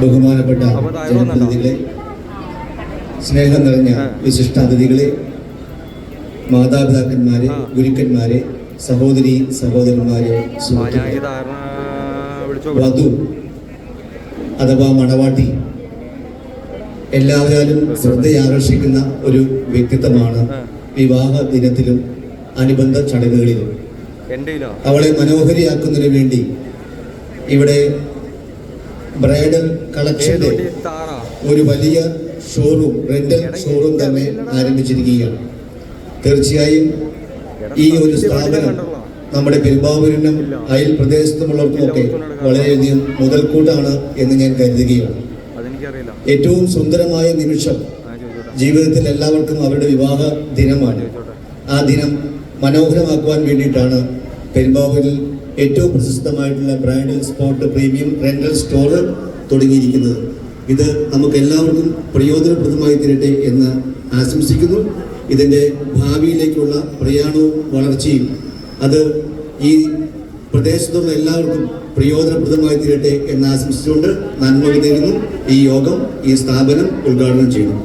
ബഹുമാനപ്പെട്ട? ജനപ്രതിനിധികളെ സ്നേഹം നിറഞ്ഞ. വിശിഷ്ടാതിഥികളെ മാതാപിതാക്കന്മാരെ. ഗുരുക്കന്മാരെ സഹോദരി സഹോദരന്മാരെ വധു അഥവാ മണവാട്ടി എല്ലാവരും ശ്രദ്ധയാകർഷിക്കുന്ന ഒരു വ്യക്തിത്വമാണ് വിവാഹ ദിനത്തിലും അനുബന്ധ ചടങ്ങുകളിലും അവളെ മനോഹരിയാക്കുന്നതിന് വേണ്ടി ഇവിടെ ബ്രൈഡൽ കളക്ഷന്റെ ഒരു വലിയ ഷോറൂം റെന്റൽ ഷോറൂം തന്നെ ആരംഭിച്ചിരിക്കുകയാണ്. തീർച്ചയായും ഈ ഒരു സ്ഥാപനം നമ്മുടെ പെരുമ്പാവൂരിനും അയൽ പ്രദേശത്തുമുള്ളവർക്കുമൊക്കെ വളരെയധികം മുതൽക്കൂട്ടാണ് എന്ന് ഞാൻ കരുതുകയാണ്. ഏറ്റവും സുന്ദരമായ നിമിഷം ജീവിതത്തിൽ എല്ലാവർക്കും അവരുടെ വിവാഹ ദിനമാണ്. ആ ദിനം മനോഹരമാക്കുവാൻ വേണ്ടിയിട്ടാണ് പെരുമ്പാവൂരിൽ ഏറ്റവും പ്രശസ്തമായിട്ടുള്ള bridal spot premium rental store തുടങ്ങിയിരിക്കുന്നത്. ഇത് നമുക്ക് എല്ലാവർക്കും പ്രയോജനപ്രദമായി തീരട്ടെ എന്ന് ആശംസിക്കുന്നു. ഇതിന്റെ ഭാവിയിലേക്കുള്ള പ്രയാണവും വളർച്ചയും അത് ഈ പ്രദേശത്തുള്ള എല്ലാവർക്കും പ്രയോജനപ്രദമായി തീരട്ടെ എന്ന് ആശംസിച്ചുകൊണ്ട് നന്മ നേരുന്നു ഈ യോഗം ഈ സ്ഥാപനം ഉദ്ഘാടനം ചെയ്യുന്നു.